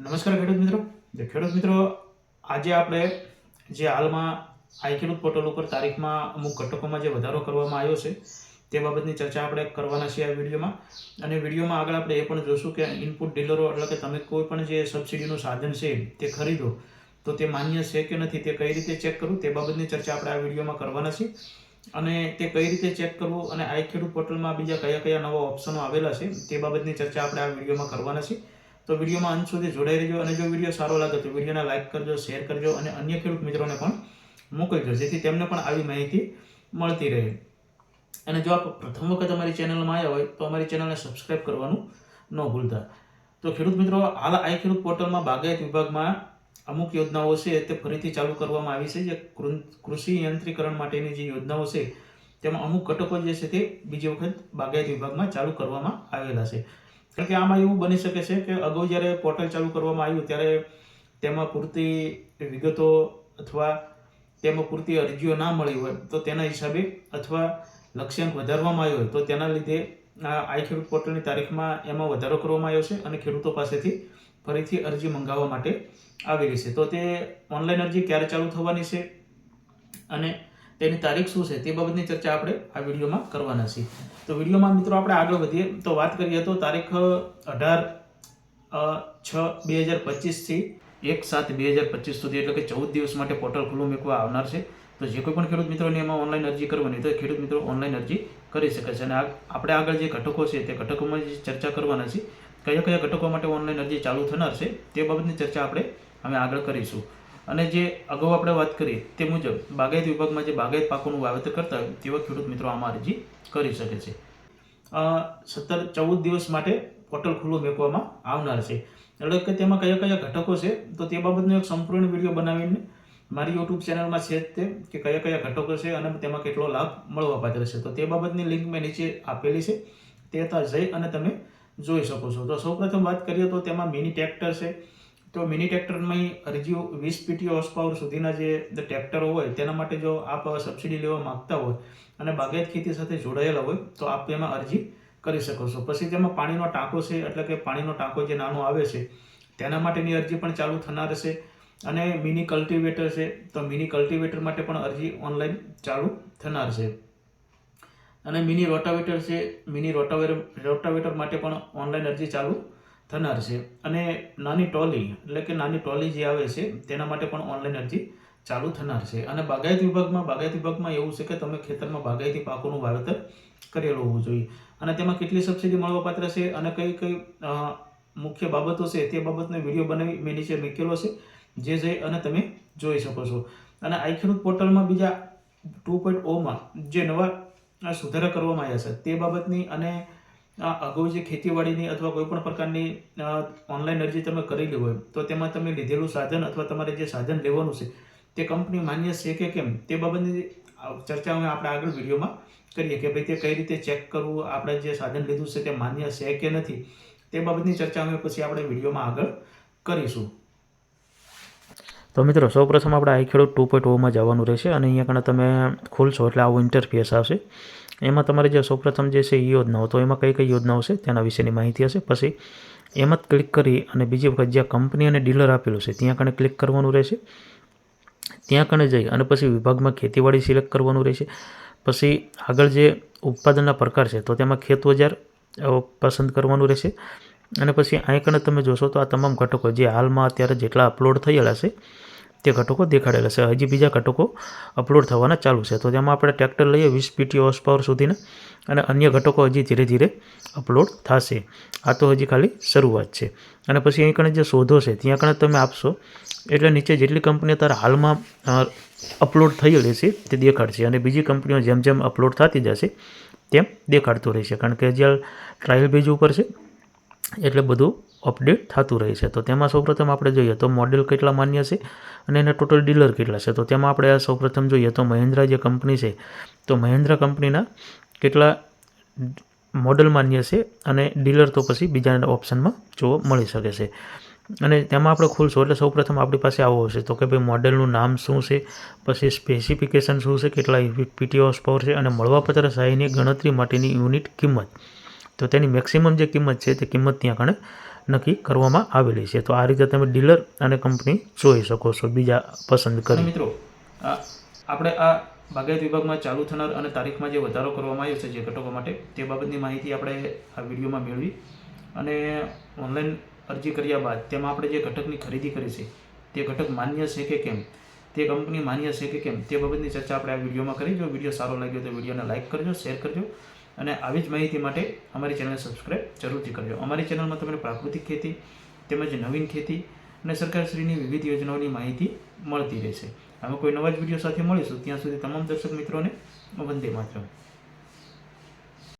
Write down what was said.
નમસ્કાર ખેડૂત મિત્રો. ખેડૂત મિત્રો, આજે આપણે જે હાલમાં આઈ ખેડૂત પોર્ટલ ઉપર તારીખમાં અમુક ઘટકોમાં જે વધારો કરવામાં આવ્યો છે, તે બાબતની ચર્ચા આપણે કરવાના છીએ આ વિડીયોમાં. અને વિડીયોમાં આગળ આપણે એ પણ જોશું કે ઇનપુટ ડીલરો એટલે કે તમે કોઈ પણ જે સબસિડીનું સાધન છે, તે ખરીદો, તો તે માન્ય છે કે નથી, તે કઈ રીતે ચેક કરવું, તે બાબતની ચર્ચા આપણે આ વિડીયોમાં કરવાના છીએ. અને તે કઈ રીતે ચેક કરવું અને આઈ ખેડૂત પોર્ટલમાં બીજા કયા કયા નવા ઓપ્શનો આવેલા છે, તે બાબતની ચર્ચા આપણે આ વિડીયોમાં કરવાના છીએ. તો વિડીયોમાં અંત સુધી જોડાઈ રહેજો અને જો વીડિયો સારો લાગે તો વિડીયોને લાઇક કરજો, શેર કરજો અને અન્ય ખેડૂત મિત્રોને પણ મોકલજો જેથી તેમને પણ આવી માહિતી મળતી રહે. અને જો આપ પ્રથમ વખત અમારી ચેનલમાં આવ્યા હોય તો અમારી ચેનલને સબસ્ક્રાઇબ કરવાનું ન ભૂલતા. તો ખેડૂત મિત્રો, હાલ આ ખેડૂત પોર્ટલમાં બાગાયત વિભાગમાં અમુક યોજનાઓ છે, તે ફરીથી ચાલુ કરવામાં આવી છે. જે કૃષિ યંત્રીકરણ માટેની જે યોજનાઓ છે, તેમાં અમુક ઘટકો જે છે તે બીજી વખત બાગાયત વિભાગમાં ચાલુ કરવામાં આવેલા છે. કારણ કે આમાં એવું બની શકે છે કે અગાઉ જ્યારે પોર્ટલ ચાલુ કરવામાં આવ્યું, ત્યારે તેમાં પૂરતી વિગતો અથવા તેમાં પૂરતી અરજીઓ ના મળી હોય, તો તેના હિસાબે અથવા લક્ષ્યાંક વધારવામાં આવ્યો હોય, તો તેના લીધે આઈ ખેડૂત પોર્ટલની તારીખમાં એમાં વધારો કરવામાં આવ્યો છે અને ખેડૂતો પાસેથી ફરીથી અરજી મંગાવવા માટે આવેલી છે. તો તે ઓનલાઈન અરજી ક્યારે ચાલુ થવાની છે અને તેની તારીખ શું છે તે બાબતની ચર્ચા આપણે આ વિડીયોમાં કરવાના છીએ. તો વિડીયોમાં મિત્રો આપણે આગળ વધીએ. તો વાત કરીએ તો તારીખ અઢાર છ, બે હજાર પચીસથી એક સાત બે હજાર પચીસ સુધી, એટલે કે ચૌદ દિવસ માટે પોર્ટલ ખુલ્લું મૂકવા આવનાર છે. તો જે કોઈ પણ ખેડૂત મિત્રોને એમાં ઓનલાઈન અરજી કરવાની તો ખેડૂત મિત્રો ઓનલાઈન અરજી કરી શકે છે. અને આપણે આગળ જે ઘટકો છે તે ઘટકોમાં જે ચર્ચા કરવાના છે કયા કયા ઘટકો માટે ઓનલાઈન અરજી ચાલુ થનાર છે તે બાબતની ચર્ચા આપણે અમે આગળ કરીશું. અને જે અગાઉ આપણે વાત કરી તે મુજબ બાગાયત વિભાગમાં જે બાગાયત પાકોનું વાવેતર કરતા હોય તેવા ખેડૂત મિત્રો આમાં અરજી કરી શકે છે. સત્તર ચૌદ દિવસ માટે પોર્ટલ ખુલ્લું મૂકવામાં આવનાર છે. એટલે કે તેમાં કયા કયા ઘટકો છે તો તે બાબતનો એક સંપૂર્ણ વીડિયો બનાવીને મારી યુટ્યુબ ચેનલમાં છે તે કે કયા કયા ઘટકો છે અને તેમાં કેટલો લાભ મળવા પાત્ર છે. તો તે બાબતની લિંક મેં નીચે આપેલી છે. તે ત્યાં જઈ અને તમે જોઈ શકો છો. તો સૌપ્રથમ વાત કરીએ તો તેમાં મિની ટ્રેક્ટર છે. તો મિની ટ્રેક્ટરમાં અરજીઓ વીસ પીટી હોર્સ પાવર સુધીના જે ટ્રેક્ટરો હોય, તેના માટે જો આપ સબસિડી લેવા માગતા હોય અને બાગાયત ખેતી સાથે જોડાયેલા હોય, તો આપ એમાં અરજી કરી શકો છો. પછી તેમાં પાણીનો ટાંકો છે, એટલે કે પાણીનો ટાંકો જે નાનો આવે છે, તેના માટેની અરજી પણ ચાલુ થનાર છે અને મિની કલ્ટિવેટર છે, તો મિની કલ્ટિવેટર માટે પણ અરજી ઓનલાઈન ચાલુ થનાર છે. અને મિની રોટાવેટર છે મિની રોટાવેટર રોટાવેટર માટે પણ ઓનલાઈન અરજી ચાલુ થનાર છે. અને નાની ટોલી, એટલે કે નાની ટોલી જે આવે છે, તેના માટે પણ ઓનલાઈન અરજી ચાલુ થનાર છે. અને બાગાયત વિભાગમાં બાગાયત વિભાગમાં એવું છે કે તમે ખેતરમાં બાગાયતી પાકોનું વાવેતર કરેલું હોવું જોઈએ. અને તેમાં કેટલી સબસિડી મળવાપાત્ર છે અને કઈ કઈ મુખ્ય બાબતો છે તે બાબતનો વીડિયો બનાવી મેં નીચે મૂકેલો છે, જે જઈ અને તમે જોઈ શકો છો. અને આઈ ખેડૂત પોર્ટલમાં બીજા ટુ પોઈન્ટ ઓમાં જે નવા સુધારા કરવામાં આવ્યા છે તે બાબતની અને અગાઉ જે ખેતીવાડીની અથવા કોઈ પણ પ્રકારની ઓનલાઈન અરજી તમે કરેલી હોય, તો તેમાં તમે લીધેલું સાધન અથવા તમારે જે સાધન લેવાનું છે, તે કંપની માન્ય છે કે કેમ? તે બાબતની આ ચર્ચા અમે આપણે આગળ વિડીયોમાં કરીએ કે ભાઈ તે કઈ રીતે ચેક કરવું, આપણે જે સાધન લીધું છે તે માન્ય છે કે નથી, તે બાબતની ચર્ચા અમે પછી આપણે વિડીયોમાં આગળ કરીશું. તો મિત્રો સૌપ્રથમ આપણે આઈ ખેડૂત ટુ પોઈન્ટ ઓમાં જવાનું રહેશે અને અહીંયા કણે તમે ખોલશો એટલે આવું ઇન્ટરફેસ આવશે. એમાં તમારે જે સૌપ્રથમ જે છે એ યોજનાઓ, તો એમાં કઈ કઈ યોજનાઓ છે તેના વિશેની માહિતી હશે. પછી એમાં જ ક્લિક કરી અને બીજી વખત જ્યાં કંપની અને ડીલર આપેલું છે, ત્યાં કણે ક્લિક કરવાનું રહેશે. ત્યાં કણે જઈ અને પછી વિભાગમાં ખેતીવાડી સિલેક્ટ કરવાનું રહેશે. પછી આગળ જે ઉત્પાદનના પ્રકાર છે, તો તેમાં ખેત બજાર પસંદ કરવાનું રહેશે. અને પછી અહીં કણે તમે જોશો તો આ તમામ ઘટકો જે હાલમાં અત્યારે જેટલા અપલોડ થયેલા છે, તે ઘટકો દેખાડેલા છે. હજી બીજા ઘટકો અપલોડ થવાના ચાલુ છે. તો તેમાં આપણે ટ્રેક્ટર લઈએ, વીસ પીટી હોર્સ પાવર સુધીના, અને અન્ય ઘટકો હજી ધીરે ધીરે અપલોડ થશે. આ તો હજી ખાલી શરૂઆત છે. અને પછી અહીં કણે જે શોધો છે, ત્યાં કણે તમે આપશો, એટલે નીચે જેટલી કંપનીઓ તારા હાલમાં અપલોડ થયેલી છે, તે દેખાડશે. અને બીજી કંપનીઓ જેમ જેમ અપલોડ થતી જશે, તેમ દેખાડતું રહેશે. કારણ કે હજી ટ્રાયલ બેઝ ઉપર છે. એટલે બધું અપડેટ થતું રહે છે. તો તેમાં સૌપ્રથમ આપણે જોઈએ તો મોડેલ કેટલા માન્ય છે અને એના ટોટલ ડીલર કેટલા છે. તો તેમાં આપણે આ સૌપ્રથમ જોઈએ તો મહિન્દ્રા જે કંપની છે, તો મહિન્દ્રા કંપનીના કેટલા મોડલ માન્ય છે અને ડીલર તો પછી બીજા ઓપ્શનમાં જોવા મળી શકે છે. અને તેમાં આપણે ખોલશું એટલે સૌપ્રથમ આપણી પાસે આવો હશે. તો કે ભાઈ મોડેલનું નામ શું છે? પછી સ્પેસિફિકેશન શું છે? કેટલા પીટી હોર્સ પાવર છે? અને મળવાપત્ર સહાયની ગણતરી માટેની યુનિટ કિંમત. તો તેની મેક્સિમમ જે કિંમત છે તે કિંમત ત્યાં કણે નક્કી કરવામાં આવેલી છે. તો આ રીતે તમે ડીલર અને કંપની જોઈ શકો છો બીજા પસંદ કરી. મિત્રો આપણે આ બાગાયત વિભાગમાં ચાલુ થનાર અને તારીખમાં જે વધારો કરવામાં આવ્યો છે જે ઘટકો માટે તે બાબતની માહિતી આપણે આ વિડીયોમાં મેળવી અને ઓનલાઈન અરજી કર્યા બાદ તેમાં આપણે જે ઘટકની ખરીદી કરી છે તે ઘટક માન્ય છે કે કેમ? તે કંપની માન્ય છે કે કેમ? તે બાબતની ચર્ચા આપણે આ વિડીયોમાં કરી. જો વીડિયો સારો લાગ્યો તો વિડીયોને લાઇક કરજો શેર કરજો અને આવી જ માહિતી માટે અમારી ચેનલને સબસ્ક્રાઈબ જરૂરથી કરજો. અમારી ચેનલમાં તમને પ્રાકૃતિક ખેતી તેમજ નવીન ખેતી અને સરકારશ્રીની વિવિધ યોજનાઓની માહિતી મળતી રહેશે. અમે કોઈ નવા જ વીડિયો સાથે મળીશું. ત્યાં સુધી તમામ દર્શક મિત્રોને વંદે માતરમ.